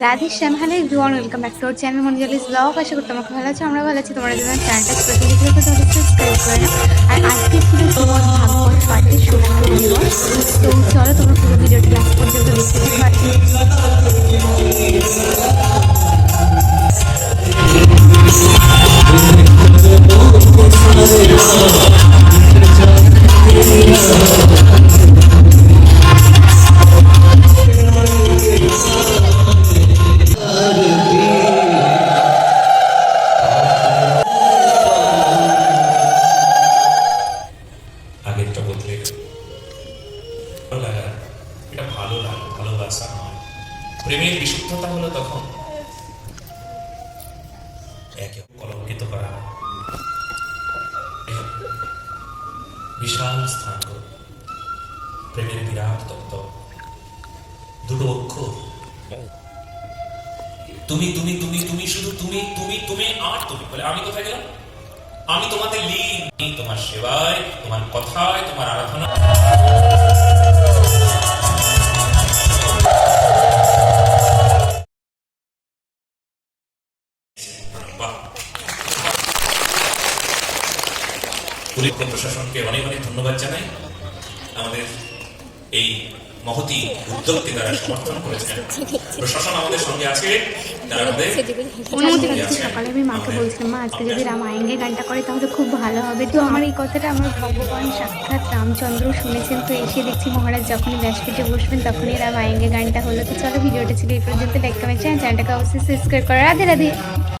Radhe Shyam, hello everyone welcome back to our channel মঞ্জলিস blog আশা করি তোমাকে ভালো আছো আমরা ভালো আছি। তোমরা যদি আমার চ্যানেলটা স্পেশালি তো সাবস্ক্রাইব করে আর আজকে ছিল তোমার পার্টি শুরু দিবস তো চলো তোমরা পুরো ভিডিওটি ভালো লাগা এটা ভালো লাগা, ভালোবাসা নয় প্রেমের বিশুদ্ধতা হলো তখন একে কলঙ্কিত করা। বিশাল স্থান প্রেমের বিরাট তত্ত্ব। দুটো অক্ষর। তুমি তুমি তুমি তুমি শুধু তুমি তুমি তুমি আর তুমি। বলে, আমি কোথায় গেলাম? আমি তোমাতে লীন তোমার সেবায়, তোমার কথায়, তোমার আরাধনা পুলিশ প্রশাসনকে অনেক অনেক ধন্যবাদ জানাই। আমাদের এই মহতি উদ্যোগকে তারা সমর্থন করেছেন। প্রশাসন আমাদের সঙ্গে আছে। অনুমতি সকালে আমি মাকে আমাদের- বলছিলাম মা আজকে যদি আমাদের- রামায়ণের গানটা করে তাহলে খুব ভালো হবে। তো আমার এই কথাটা আমার ভগবান সাক্ষাৎ রামচন্দ্র শুনেছেন। তো এসে দেখছি মহারাজ যখনই ব্যাসপীঠে বসবেন তখনই রামায়ণের গানটা হলো। তো চলো ভিডিওটা ছিল এই পর্যন্ত। লাইক কমেন্ট চ্যানেলটাকে অবশ্যই সাবস্ক্রাইব করা। রাধে রাধে।